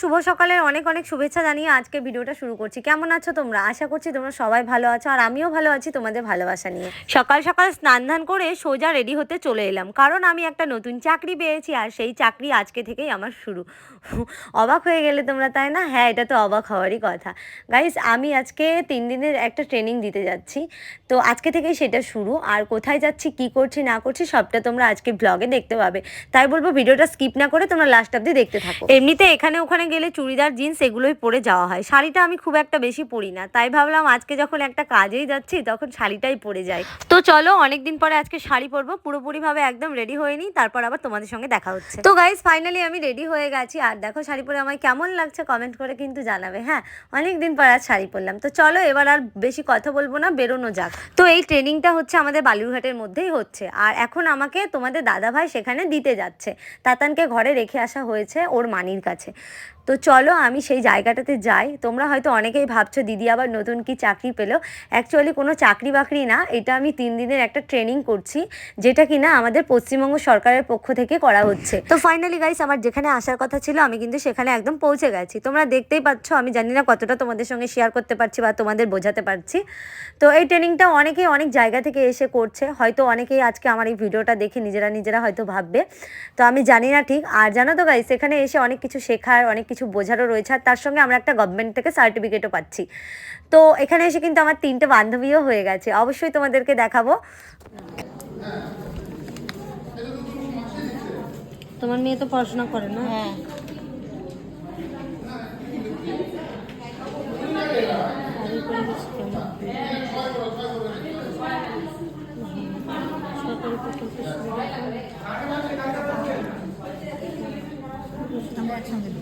শুভ সকালের অনেক অনেক শুভেচ্ছা জানিয়ে আজকে ভিডিওটা শুরু করছি। কেমন আছো তোমরা? আশা করছি তোমরা সবাই ভালো আছো আর আমিও ভালো আছি তোমাদের ভালোবাসা নিয়ে। সকাল সকাল স্নান ধান করে সোজা রেডি হতে চলে এলাম। কারণ আমি একটা নতুন চাকরি পেয়েছি আর সেই চাকরি আজকে থেকেই আমার শুরু। অবাক হয়ে গেলে তোমরা, তাই না? হ্যাঁ এটা তো অবাক হওয়ারই কথা। গাইস আমি আজকে তিন দিনের একটা ট্রেনিং দিতে যাচ্ছি। তো আজকে থেকেই সেটা শুরু। আর কোথায় যাচ্ছি, কি করছি, না করছি, সবটা তোমরা আজকে ব্লগে দেখতে পাবে। তাই বলব ভিডিওটা স্কিপ না করে তোমরা লাস্ট অব্দি দেখতে থাকো। এমনিতে এখানে ওখানে গেলে চুড়িদার, জিন্স এগুলোই পরে যাওয়া হয়। শাড়িটা আমি খুব একটা বেশি পরি না। তাই ভাবলাম আজকে যখন একটা কাজেই যাচ্ছি, তখন শাড়িটাই পরে যাই। তো চলো, অনেকদিন পরে আজকে শাড়ি পরবো। পুরোপুরিভাবে একদম রেডি হয়ে নিই তারপর আবার তোমাদের সঙ্গে দেখা হচ্ছে। তো গাইজ ফাইনালি আমি রেডি হয়ে গেছি। আর দেখো শাড়ি পরে আমায় কেমন লাগছে কমেন্ট করে কিন্তু জানাবে। হ্যাঁ অনেক দিন পর আজ শাড়ি পরলাম। তো চলো, এবার আর বেশি কথা বলব না, বেরোনো যাক। তো এই ট্রেনিংটা হচ্ছে আমাদের বালুরঘাটের মধ্যেই হচ্ছে। আর এখন আমাকে তোমাদের দাদাভাই সেখানে দিতে যাচ্ছে। তাতানকে ঘরে রেখে আসা হয়েছে ওর মানির কাছে। তো চলো আমি সেই জায়গাটাতে যাই। তোমরা হয়তো অনেকেই ভাবছ, দিদি আবার নতুন কি চাকরি পেল? অ্যাকচুয়ালি কোনো চাকরি বাকরি না। এটা আমি তিন দিনের একটা ট্রেনিং করছি, যেটা কিনা আমাদের পশ্চিমবঙ্গ সরকারের পক্ষ থেকে করা হচ্ছে। তো ফাইনালি গাইস আমার যেখানে আসার কথা ছিল, আমি কিন্তু সেখানে একদম পৌঁছে গেছি। তোমরা দেখতেই পাচ্ছ, আমি জানি না কতটা তোমাদের সঙ্গে শেয়ার করতে পারছি বা তোমাদের বোঝাতে পারছি। তো এই ট্রেনিংটা অনেকেই অনেক জায়গা থেকে এসে করছে। হয়তো অনেকেই আজকে আমার এই ভিডিওটা দেখে নিজেরা নিজেরা হয়তো ভাববে। তো আমি জানি না ঠিক। আর জানো তো গাইস এখানে এসে অনেক কিছু শেখার, অনেক কিছু বোঝারও রয়েছে আর তার সঙ্গে আমরা একটা গভর্নমেন্ট থেকে সার্টিফিকেটও পাচ্ছি। তো এখানে এসে কিন্তু আমার তিনটে বান্ধবীও হয়ে গেছে। অবশ্যই তোমাদেরকে দেখাবো। তোমার মেয়ে তো পড়াশোনা করে না? হ্যাঁ।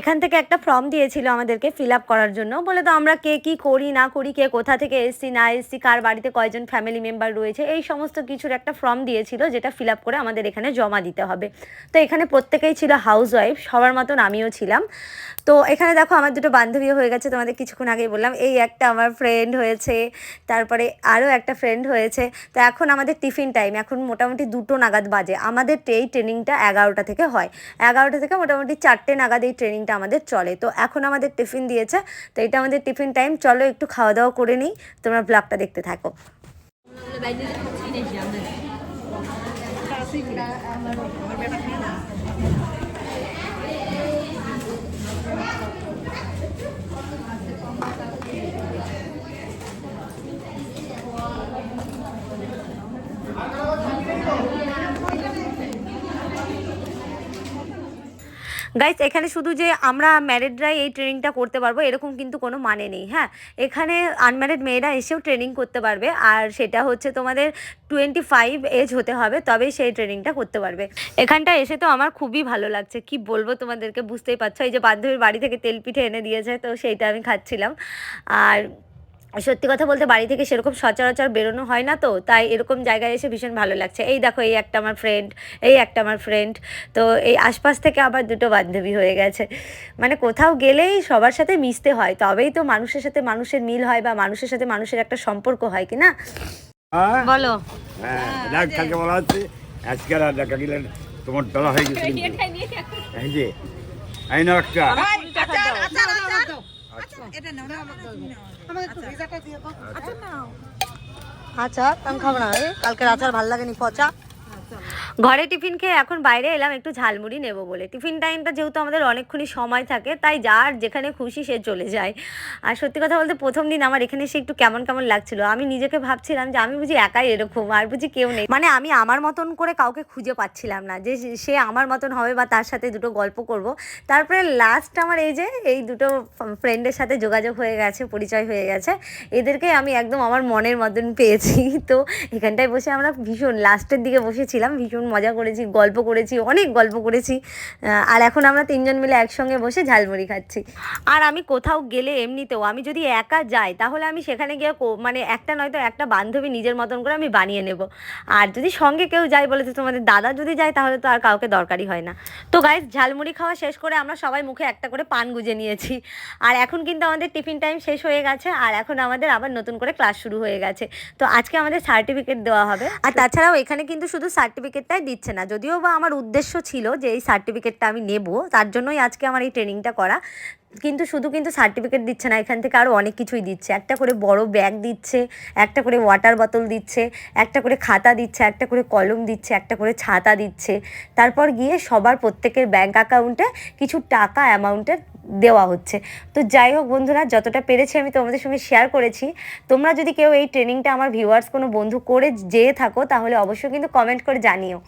এখান থেকে একটা ফর্ম দিয়েছিল আমাদেরকে ফিল আপ করার জন্য। বলে তো আমরা কে কি করি, না করি, কে কোথা থেকে এসছি, না এসছি, কার বাড়িতে কয়জন ফ্যামিলি মেম্বার রয়েছে, এই সমস্ত কিছুর একটা ফর্ম দিয়েছিল যেটা ফিল আপ করে আমাদের এখানে জমা দিতে হবে। তো এখানে প্রত্যেকেই ছিল হাউস ওয়াইফ সবার মতন আমিও ছিলাম। তো এখানে দেখো আমার দুটো বান্ধবীও হয়ে গেছে তোমাদের কিছুক্ষণ আগেই বললাম। এই একটা আমার ফ্রেন্ড হয়েছে তারপরে আরও একটা ফ্রেন্ড হয়েছে। তো এখন আমাদের টিফিন টাইম এখন মোটামুটি দুটো নাগাদ বাজে। আমাদের এই ট্রেনিংটা এগারোটা থেকে হয়। এগারোটা থেকে মোটামুটি চারটে নাগাদ এই ট্রেনিংটা আমাদের চলে। তো এখন আমাদের টিফিন দিয়েছে তো এটা আমাদের টিফিন টাইম চলো একটু খাওয়া দাওয়া করে নিই তোমরা ব্লগটা দেখতে থাকো। গাইস এখানে শুধু যে আমরা ম্যারিডরাই এই ট্রেনিংটা করতে পারব, এরকম কিন্তু কোনো মানে নেই হ্যাঁ? এখানে আনম্যারিড মেয়েরা এসেও ট্রেনিং করতে পারবে, আর সেটা হচ্ছে তোমাদের টোয়েন্টি ফাইভ এজ হতে হবে, তবেই সেই ট্রেনিংটা করতে পারবে। এখানটা এসে তো আমার খুবই ভালো লাগছে, কি বলব তোমাদেরকে, বুঝতেই পারছ? এই যে বান্ধবীর বাড়ি থেকে তেল পিঠে এনে দিয়েছে, তো সেইটা আমি খাচ্ছিলাম। আর সত্যি কথা বলতে বাড়ি থেকে সেরকম সচরাচর বেরোনো হয় না তো তাই এরকম জায়গায় এসে ভীষণ ভালো লাগছে। এই দেখো এই একটা আমার ফ্রেন্ড এই একটা আমার ফ্রেন্ড তো এই আশপাশ থেকে আবার দুটো বান্ধবী হয়ে গেছে। মানে কোথাও গেলেই সবার সাথে মিশতে হয় তবেই তো মানুষের সাথে মানুষের মিল হয় বা মানুষের সাথে মানুষের একটা সম্পর্ক হয় কি না? বলো। হ্যাঁ কালকে বলা হচ্ছে আজকাল আর দেখা গেলেন তোমার ডলা হয়ে গেছে এই যে এই নাও একটা আচ্ছা আমি খাব না কালকের আচার ভালো লাগেনি পচা। ঘরে টিফিন খেয়ে এখন বাইরে এলাম, একটু ঝালমুড়ি নেব বলে। টিফিন টাইমটা যেহেতু আমাদের অনেকক্ষণই সময় থাকে, তাই যার যেখানে খুশি সে চলে যায়। আর সত্যি কথা বলতে প্রথম দিন আমার এখানে এসে একটু কেমন কেমন লাগছিল, আমি নিজেকে ভাবছিলাম যে আমি বুঝি একাই এরকম, আর বুঝি কেউ নেই। মানে আমি আমার মতন করে কাউকে খুঁজে পাচ্ছিলাম না যে সে আমার মতন হবে বা তার সাথে দুটো গল্প করব। তারপরে লাস্ট আমার এই যে, এই দুটো ফ্রেন্ডের সাথে যোগাযোগ হয়ে গেছে, পরিচয় হয়ে গেছে। এদেরকে আমি একদম আমার মনের মতন পেয়েছি। তো এখানটায় বসে আমরা ভীষণ লাস্টের দিকে বসেছিলাম ছিলাম ভীষণ মজা করেছি, গল্প করেছি, অনেক গল্প করেছি। আর এখন আমরা তিনজন মিলে একসঙ্গে বসে ঝালমুড়ি খাচ্ছি। আর আমি কোথাও গেলে এমনিতেও আমি যদি একা যাই, তাহলে আমি সেখানে গিয়ে মানে একটা নয়তো একটা বান্ধবী নিজের মতন করে আমি বানিয়ে নেব। আর যদি সঙ্গে কেউ যায় বলে তো তোমাদের দাদা যদি যায়, তাহলে তো আর কাউকে দরকারই হয় না। তো গাইজ ঝালমুড়ি খাওয়া শেষ করে আমরা সবাই মুখে একটা করে পান গুজে নিয়েছি। আর এখন কিন্তু আমাদের টিফিন টাইম শেষ হয়ে গেছে, আর এখন আমাদের আবার নতুন করে ক্লাস শুরু হয়ে গেছে। তো আজকে আমাদের সার্টিফিকেট দেওয়া হবে। আর তাছাড়াও এখানে কিন্তু শুধু সার্টিফিকেটটাই দিচ্ছে না। যদিও বা আমার উদ্দেশ্য ছিল যে এই সার্টিফিকেটটা আমি নেব, তার জন্যই আজকে আমার এই ট্রেনিংটা করা। কিন্তু শুধু কিন্তু সার্টিফিকেট দিচ্ছে না, এখান থেকে আরও অনেক কিছুই দিচ্ছে। একটা করে বড় ব্যাগ দিচ্ছে, একটা করে ওয়াটার বোতল দিচ্ছে, একটা করে খাতা দিচ্ছে, একটা করে কলম দিচ্ছে, একটা করে ছাতা দিচ্ছে। তারপর গিয়ে সবার প্রত্যেকের ব্যাঙ্ক অ্যাকাউন্টে কিছু টাকা অ্যামাউন্টের দেওয়া হচ্ছে। তো যাই হোক বন্ধুরা, যতটা পেরেছি আমি তোমাদের সঙ্গে শেয়ার করেছি। তোমরা যদি কেউ এই ট্রেনিংটা আমার ভিউয়ার্স কোনো বন্ধু করে যেয়ে থাকো, তাহলে অবশ্যই কিন্তু কমেন্ট করে জানিও।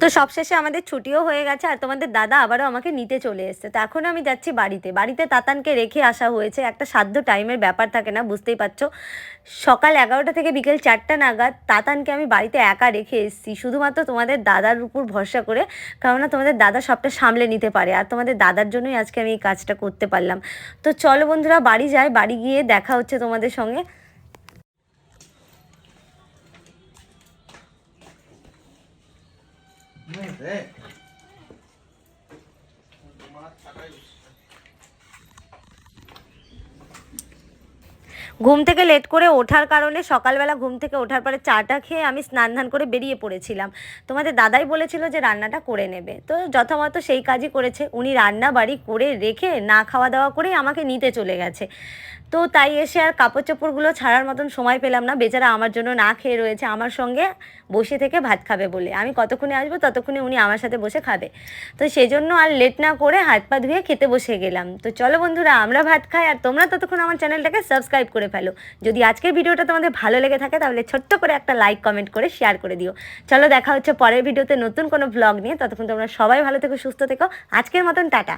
তো সবশেষে আমাদের ছুটিও হয়ে গেছে আর তোমাদের দাদা আবারও আমাকে নিতে চলে এসছে। তো এখন আমি যাচ্ছি বাড়িতে। বাড়িতে তাতানকে রেখে আসা হয়েছে। একটা সাধ্য টাইমের ব্যাপার থাকে না, বুঝতেই পারছ? সকাল এগারোটা থেকে বিকেল চারটা নাগাদ তাতানকে আমি বাড়িতে একা রেখে এসেছি। শুধুমাত্র তোমাদের দাদার উপর ভরসা করে, কেননা তোমাদের দাদা সবটা সামলে নিতে পারে। আর তোমাদের দাদার জন্যই আজকে আমি এই কাজটা করতে পারলাম। তো চলো বন্ধুরা, বাড়ি যাই। বাড়ি গিয়ে দেখা হচ্ছে তোমাদের সঙ্গে। ঘুম থেকে লেট করে ওঠার কারণে সকালবেলা ঘুম থেকে ওঠার পরে চাটা খেয়ে আমি স্নান ধান করে বেরিয়ে পড়েছিলাম। তোমাদের দাদাই বলেছিল যে রান্নাটা করে নেবে। তো যথামত সেই কাজই করেছে। উনি রান্না বাড়ি করে রেখে না খাওয়া দাওয়া করেই আমাকে নিতে চলে গেছে। তো তাই এসে আর কাপড় চোপড়গুলো ছাড়ার মতন সময় পেলাম না। বেচারা আমার জন্য না খেয়ে রয়েছে, আমার সঙ্গে বসে থেকে ভাত খাবে বলে। আমি কতক্ষণে আসব ততক্ষণে উনি আমার সাথে বসে খাবে। তো সেই জন্য আর লেট না করে হাত পা ধুয়ে খেতে বসে গেলাম। তো চলো বন্ধুরা, আমরা ভাত খাই আর তোমরা ততক্ষণ আমার চ্যানেলটাকে সাবস্ক্রাইব করে ফেলো। যদি আজকের ভিডিওটা তোমাদের ভালো লেগে থাকে তাহলে ছোট্ট করে একটা লাইক কমেন্ট করে শেয়ার করে দিও। চলো দেখা হচ্ছে পরের ভিডিওতে নতুন কোনো ব্লগ নিয়ে। ততক্ষণ তোমরা সবাই ভালো থেকো, সুস্থ থেকো। আজকের মতন টাটা।